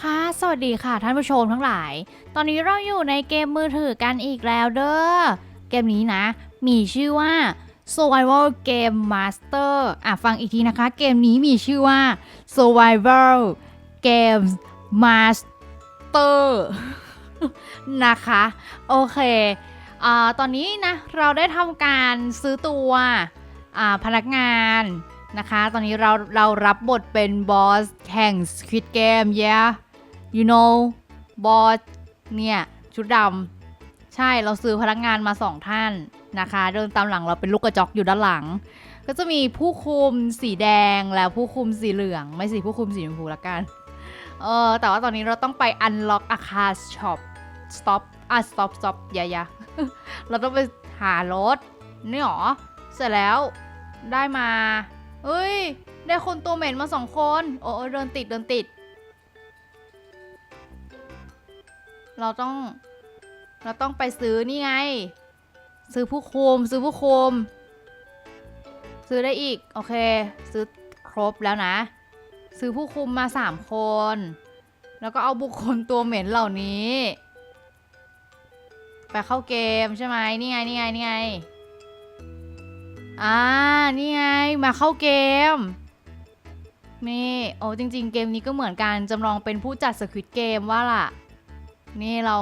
ค่ะ สวัสดีค่ะท่านผู้ชมทั้งหลาย ตอนนี้เราอยู่ในเกมมือถือกันอีกแล้วเด้อ เกมนี้นะ มีชื่อว่า Survival Game Master อะฟังอีกทีนะคะ เกมนี้มีชื่อว่า Survival Games Master นะคะ โอเคอ่าตอนนี้นะ เราได้ทำการซื้อตัวอ่าพนักงาน นะคะ ตอนนี้เราเรารับบทเป็นบอสแห่ง Squid Game yeah you know บอสเนี่ย ชุดดำใช่เราซื้อพนักงานมาสองท่านนะคะ เดินตามหลังเราเป็นลูกกระจอกอยู่ด้านหลัง ก็จะมีผู้คุมสีแดงและผู้คุมสีเหลือง ไม่สิผู้คุมสีชมพูละกัน เออแต่ว่าตอนนี้เราต้องไป unlock a car shop stop อะ stop stop อย่าอย่าเราต้องไปหารถนี่หรอ เสร็จแล้วได้มา เอ้ย ได้คนตัวเหม็นมาสองคน โอ้เดินติดเดินติด เราต้อง เราต้องไปซื้อนี่ไง ซื้อผู้คุมซื้อผู้คุมซื้อได้อีก โอเค ซื้อครบแล้วนะ ซื้อผู้คุมมาสามคน แล้วก็เอาบุคคลตัวเหม็นเหล่านี้ ไปเข้าเกมใช่ไหมนี่ไงนี่ไงนี่ไง อ่า นี่ไง มาเข้าเกม นี่ โอ้จริง ๆ เกมนี้ก็เหมือนกันจำลองเป็นผู้จัดสควิตเกมว่าล่ะ นี่เรา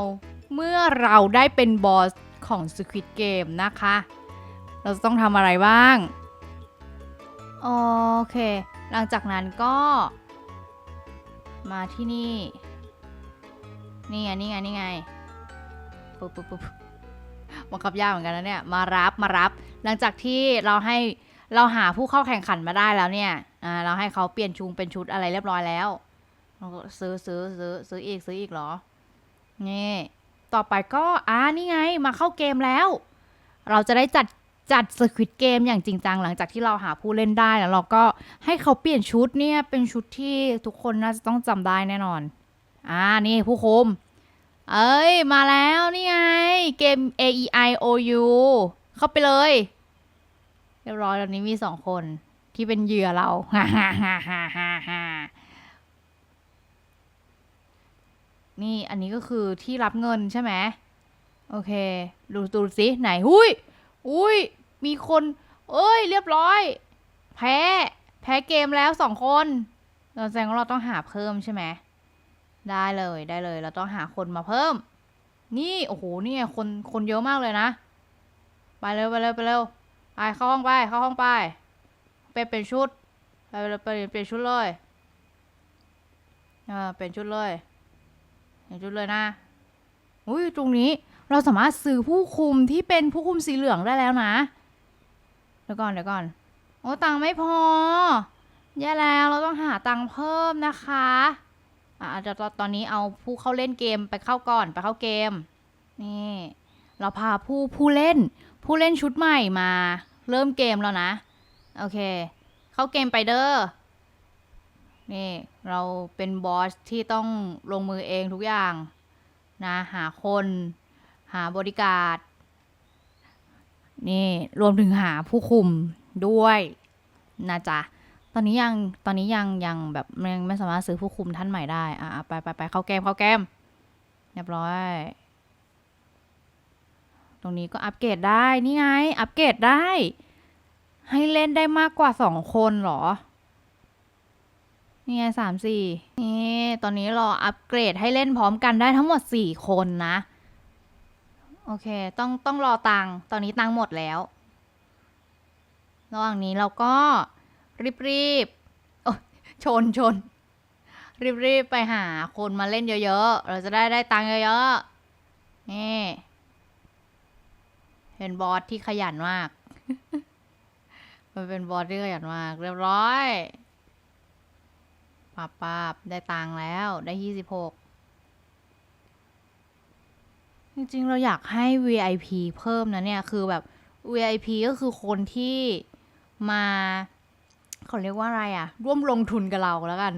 เมื่อเราได้เป็นบอสของสควิตเกมนะคะ เราจะต้องทำอะไรบ้าง โอเค หลังจากนั้นก็ มาที่นี่ นี่ไง นี่ไง นี่ไง ปุ๊บปุ๊บปุ๊บ บังคับยากเหมือนกันนะเนี่ยมารับมารับ หลังจากที่เราให้เราหาผู้เข้าแข่งขันมาได้แล้วเนี่ยอ่าเราให้เขาเปลี่ยนชุงเป็นชุดอะไรเรียบร้อยแล้วเราก็ซื้อซื้อซื้อซื้ออีกซื้ออีกเหรอนี่ต่อไปก็อ่านี่ไงมาเข้าเกมแล้ว เราจะได้จัดจัดสควิตเกมอย่างจริงจังหลังจากที่เราหาผู้เล่นได้แล้วเราก็ให้เขาเปลี่ยนชุดเนี่ยเป็นชุดที่ทุกคนน่าจะต้องจำได้แน่นอน อ่านี่ผู้คม เอ้ย มาแล้วนี่ไง เกม A E I O U เข้าไปเลย เรียบร้อยตอนนี้มีสองคนที่เป็นเหยื่อเราฮ่าฮ่าฮ่าฮ่าฮ่าฮ่านี่อันนี้ก็คือที่รับเงินใช่ไหมโอเค ดูดูสิไหนหุยอุ้ยมีคน เอ้ย เรียบร้อย แพ้ แพ้เกมแล้วสองคนเราแสดงว่าเราต้องหาเพิ่มใช่ไหม ได้เลยได้เลย เราต้องหาคนมาเพิ่ม นี่โอ้โหนี่คนคนเยอะมากเลยนะ ไปเร็วไปเร็วไปเร็วไปเข้าห้องไปเข้าห้องไปไปเป็นชุดไปไปไปเปลี่ยนชุดเลยเออเป็นชุดเลยเปลี่ยนชุดเลยนะอุ้ยตรงนี้เราสามารถซื้อผู้คุมที่เป็นผู้คุมสีเหลืองได้แล้วนะเดี๋ยวก่อนเดี๋ยวก่อนโอ้ตังไม่พอแย่แล้วเราต้องหาตังเพิ่มนะคะ อะเดี๋ยวตอนนี้เอาผู้เข้าเล่นเกมไปเข้าก่อนไปเข้าเกม นี่ เราพาผู้ผู้เล่น ผู้เล่นชุดใหม่มา เริ่มเกมแล้วนะ โอเค เข้าเกมไปเด้อนี่เราเป็นบอสที่ต้องลงมือเองทุกอย่างนะหาคน หาบริการนี่รวมถึงหาผู้คุมด้วยนะจ๊ะ ตอนนี้ยังตอนนี้ยังยังแบบยังไม่สามารถซื้อผู้คุมท่านใหม่ได้ อะไปไปไปเข้าเกมเข้าเกมเรียบร้อย ตรงนี้ก็อัปเกรดได้นี่ไง อัปเกรดได้ ให้เล่นได้มากกว่าสองคนหรอ นี่ไงสามสี่นี่ตอนนี้รออัปเกรดให้เล่นพร้อมกันได้ทั้งหมดสี่คนนะ โอเค ต้องต้องรอตังค์ตอนนี้ตังค์หมดแล้ว ระหว่างนี้เราก็ รีบรีบๆโอ้ยชนชน รีบรีบๆไปหาคนมาเล่นเยอะๆ เราจะได้ได้ตังค์เยอะๆ นี่เป็นบอสที่ขยันมาก มันเป็นบอสที่ขยันมาก เรียบร้อยปับปับได้ตังค์แล้วได้ยี่สิบหกจริงๆ เราอยากให้ VIP เพิ่มนะเนี่ย คือแบบ VIP ก็คือคนที่มา เขาเรียกว่าอะไรอะร่วมลงทุนกับเราแล้วกัน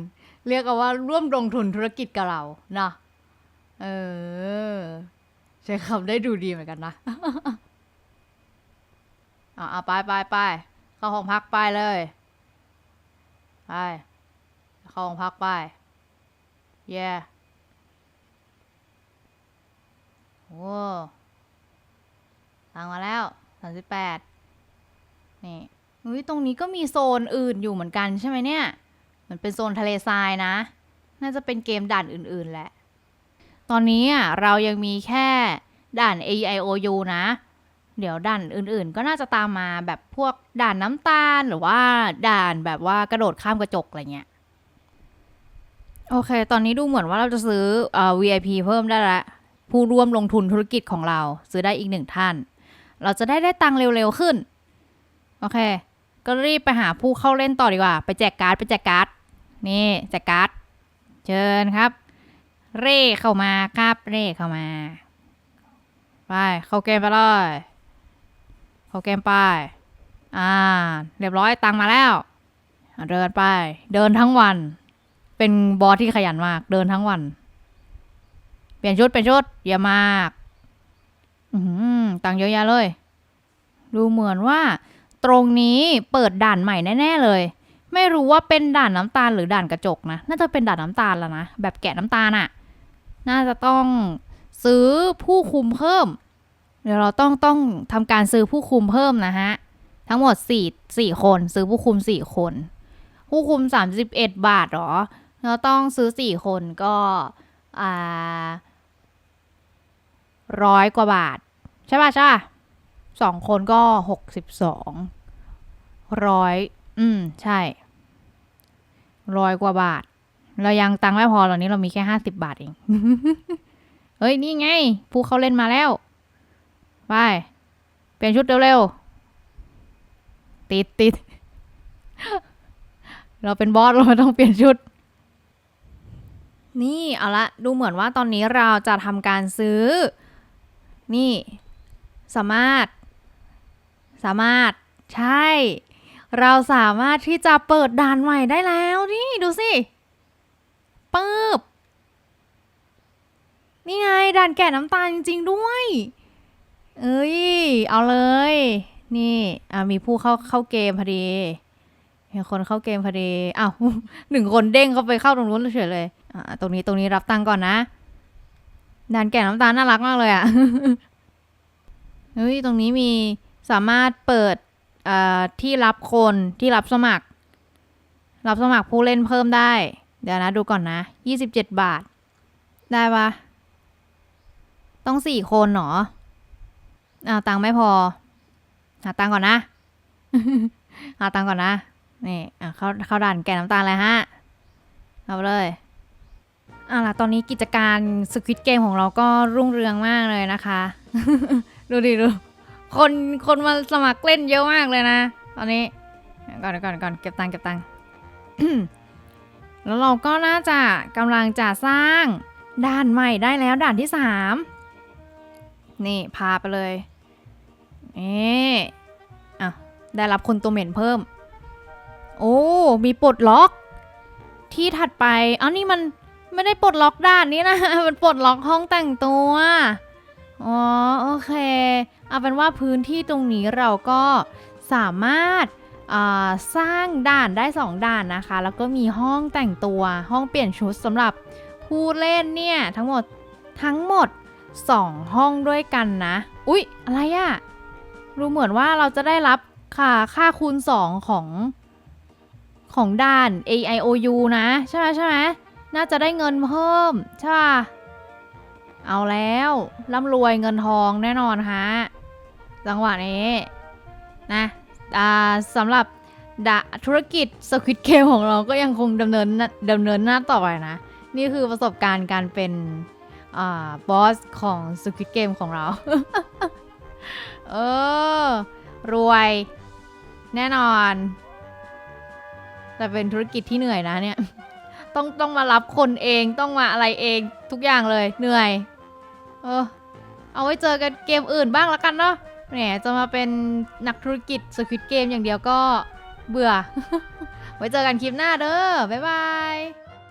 เรียกว่าร่วมลงทุนธุรกิจกับเราเนาะเออใช้คำได้ดูดีเหมือนกันนะอะเอาไปไปไปเข้าห้องพักไปเลยไปเข้าห้องพักไปเย่โอ้ตังมาแล้วสามสิบแปดนี่ อุ้ยตรงนี้ก็มีโซนอื่นอยู่เหมือนกันใช่ไหมเนี่ยเหมือนเป็นโซนทะเลทรายนะ น่าจะเป็นเกมด่านอื่นๆแหละ ตอนนี้อะเรายังมีแค่ด่าน A I O U นะ เดี๋ยวด่านอื่นๆ ก็น่าจะตามมาแบบพวกด่านน้ำตาลหรือว่าด่านแบบว่ากระโดดข้ามกระจกอะไรเงี้ย โอเค ตอนนี้ดูเหมือนว่าเราจะซื้อเอ่อ VIP เพิ่มได้ละ ผู้ร่วมลงทุนธุรกิจของเรา ซื้อได้อีกหนึ่งท่าน เราจะได้ได้ตังค์เร็วๆขึ้น โอเค ก็รีบไปหาผู้เข้าเล่นต่อดีกว่า ไปแจกการ์ดไปแจกการ์ดนี่แจกการ์ดเชิญครับ เร่เข้ามาครับเร่เข้ามาไปเข้าเกมไปเลยเข้าเกมไปอ่าเรียบร้อยตังมาแล้ว เดินไป เดินทั้งวัน เป็นบอสที่ขยันมาก เดินทั้งวัน เปลี่ยนชุดเปลี่ยนชุดเยี่ยมาก อือหือตังเยอะแยะเลย ดูเหมือนว่า ตรงนี้เปิดด่านใหม่แน่ๆเลย ไม่รู้ว่าเป็นด่านน้ำตาลหรือด่านกระจกนะ น่าจะเป็นด่านน้ำตาลแล้วนะ แบบแกะน้ำตาลอะน่าจะต้องซื้อผู้คุมเพิ่ม เดี๋ยวเราต้องต้องทำการซื้อผู้คุมเพิ่มนะฮะ ทั้งหมดสี่สี่คน ซื้อผู้คุมสี่คน ผู้คุมสามสิบเอ็ดบาทหรอ เราต้องซื้อสี่คนก็อ่าร้อยกว่าบาท ใช่ป่ะใช่ป่ะ สองคนก็หกสิบสองร้อยอืม ใช่ร้อยกว่าบาท เรายังตังค์ไม่พอตอนนี้เรามีแค่ห้าสิบบาทเอง เฮ้ย นี่ไง ผู้เขาเล่นมาแล้ว ไป เปลี่ยนชุดเร็วๆ ติดติด เราเป็นบอส เราต้องเปลี่ยนชุด นี่ เอาละ ดูเหมือนว่าตอนนี้เราจะทำการซื้อ นี่ สามารถ สามารถใช่ เราสามารถที่จะเปิดด่านใหม่ได้แล้วนี่ดูสิปึ๊บนี่ไงด่านแก่น้ำตาลจริง ๆ ด้วย เอ้ย เอาเลย นี่อะมีผู้เข้าเข้าเกมพอดีมีคนเข้าเกมพอดีอ้าวหนึ่งคนเด้งเข้าไปเข้าตรงนู้นเฉยเลยอะตรงนี้ตรงนี้รับตังก่อนนะด่านแก่น้ำตาลน่ารักมากเลยอะเฮ้ยตรงนี้มี สามารถเปิดที่รับคนที่รับสมัคร รับสมัครผู้เล่นเพิ่มได้ เดี๋ยวนะดูก่อนนะยี่สิบเจ็ดบาท ได้ปะต้องสี่คนเหรออาตังค์ไม่พอ หาตังค์ก่อนนะ หาตังค์ก่อนนะ นี่อะเข้าเข้าด่านแก่น้ำตาลเลยฮะ เอาเลยอะล่ะตอนนี้กิจการสควิตเกมของเราก็รุ่งเรืองมากเลยนะคะ ดูดิดู คนคนมาสมัครเล่นเยอะมากเลยนะ ตอนนี้ก่อนก่อนก่อนเก็บตังค์เก็บตังค์แล้วเราก็น่าจะกำลังจะสร้างด่านใหม่ได้แล้วด่านที่สามนี่พาไปเลยนี่อะได้รับคนตัวเหม็นเพิ่ม โอ้มีปลดล็อก ที่ถัดไปอ้าวนี่มันไม่ได้ปลดล็อกด่านนี้นะ มันปลดล็อกห้องแต่งตัว อ๋อโอเค เอาเป็นว่าพื้นที่ตรงนี้เราก็สามารถสร้างด่านได้ 2 ด่านนะคะ แล้วก็มีห้องแต่งตัวห้องเปลี่ยนชุดสำหรับผู้เล่นเนี่ย ทั้งหมดทั้งหมด 2 ห้องด้วยกันนะ อุ๊ย อะไรอะรู้เหมือนว่าเราจะได้รับค่าค่าคูณ 2 ของของด่าน A I O U นะ ใช่ไหมใช่ไหมน่าจะได้เงินเพิ่ม ใช่ปะ เอาแล้วร่ำรวยเงินทองแน่นอนฮะจังหวะนี้นะสำหรับดะธุรกิจสควิตเกมของเราก็ยังคงดำเนินดำเนินหน้าต่อไปนะ นี่คือประสบการณ์การเป็นอบอสของสควิตเกมของเรา เออ รวยแน่นอน แต่เป็นธุรกิจที่เหนื่อยนะเนี่ย ต้องต้องมารับคนเองต้องมาอะไรเองทุกอย่างเลยเหนื่อย เออ เอาไว้เจอกันเกมอื่นบ้างละกันเนาะแหมจะมาเป็นนักธุรกิจสควิตเกมอย่างเดียวก็เบื่อ ไว้เจอกันคลิปหน้าเด้อบ๊ายบาย